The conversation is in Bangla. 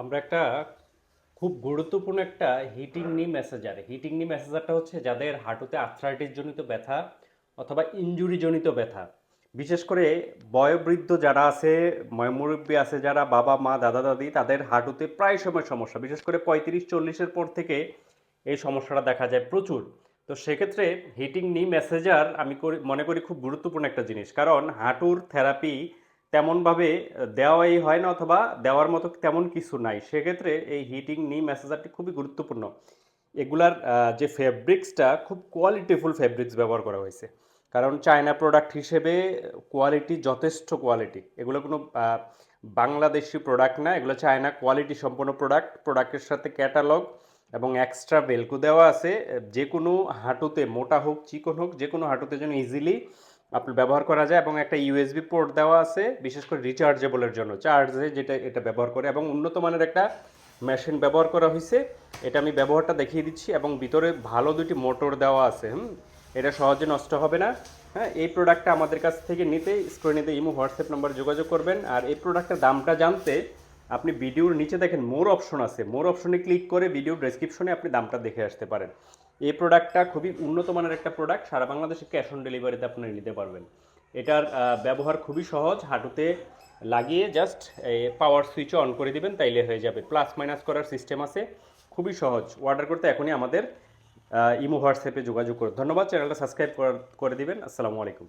আমরা একটা খুব গুরুত্বপূর্ণ একটা হিটিং নি মেসেজার হিটিং নি মেসেজারটা হচ্ছে যাদের হাঁটুতে আর্থ্রাইটিস জনিত ব্যথা অথবা ইনজুরি জনিত ব্যথা। বিশেষ করে বয়োবৃদ্ধ যারা আছে ময়মুরব্বী আছে, যারা বাবা, মা, দাদা, দাদি, তাদের হাঁটুতে প্রায় সময় সমস্যা। বিশেষ করে পঁয়ত্রিশ, চল্লিশের পর থেকে এই সমস্যাটা দেখা যায় প্রচুর। তো সেক্ষেত্রে হিটিং নি মেসেজার আমি মনে করি খুব গুরুত্বপূর্ণ একটা জিনিস। কারণ হাঁটুর থেরাপি তেমনভাবে দেওয়াই হয় না অথবা দেওয়ার মতো তেমন কিছু নাই। সেক্ষেত্রে এই হিটিং নি ম্যাসেজারটি খুবই গুরুত্বপূর্ণ। এগুলার যে ফেব্রিক্সটা খুব কোয়ালিটিফুল ফেব্রিক্স ব্যবহার করা হয়েছে। কারণ চায়না প্রোডাক্ট হিসেবে কোয়ালিটি যথেষ্ট কোয়ালিটি এগুলো কোনো বাংলাদেশি প্রোডাক্ট না। এগুলো চায়না কোয়ালিটি সম্পন্ন প্রোডাক্ট প্রোডাক্টের সাথে ক্যাটালগ এবং এক্সট্রা বেলকু দেওয়া আছে। যে কোনো হাঁটুতে, মোটা হোক, চিকন হোক, যে কোনো হাঁটুতে যেন ইজিলি আপনার ব্যবহার করা যায় এবং একটা ইউএসবি পোর্ট দেওয়া আছে, বিশেষ করে রিচার্জেবলের জন্য। চার্জে যেটা, এটা ব্যবহার করে। এবং উন্নত মানের একটা মেশিন ব্যবহার করা হয়েছে এটা আমি ব্যবহারটা দেখিয়ে দিচ্ছি এবং ভিতরে ভালো দুটি মোটর দেওয়া আছে, হুম? এটা সহজে নষ্ট হবে না। হ্যাঁ এই প্রোডাক্টটা আমাদের কাছ থেকে নিতে স্ক্রিনেতে ইমো হোয়াটসঅ্যাপ নাম্বার যোগাযোগ করবেন। আর এই প্রোডাক্টের দামটা জানতে আপনি ভিডিওর নিচে দেখেন মোর অপশন আছে। মোর অপশনে ক্লিক করে ভিডিও ডেসক্রিপশনে আপনি দামটা দেখে আসতে পারেন। এই প্রোডাক্টটা খুবই উন্নত মানের একটা প্রোডাক্ট সারা বাংলাদেশে ক্যাশ অন ডেলিভারিতে আপনারা নিতে পারবেন। এটার ব্যবহার খুবই সহজ, হাঁটুতে লাগিয়ে জাস্ট পাওয়ার সুইচ অন করে দিবেন, তাইলে হয়ে যাবে। প্লাস মাইনাস করার সিস্টেম আছে, খুবই সহজ। অর্ডার করতে এখনই আমাদের ইমো হোয়াটসঅ্যাপে যোগাযোগ করুন। ধন্যবাদ চ্যানেলটা সাবস্ক্রাইব করে দিবেন। আসসালামু আলাইকুম।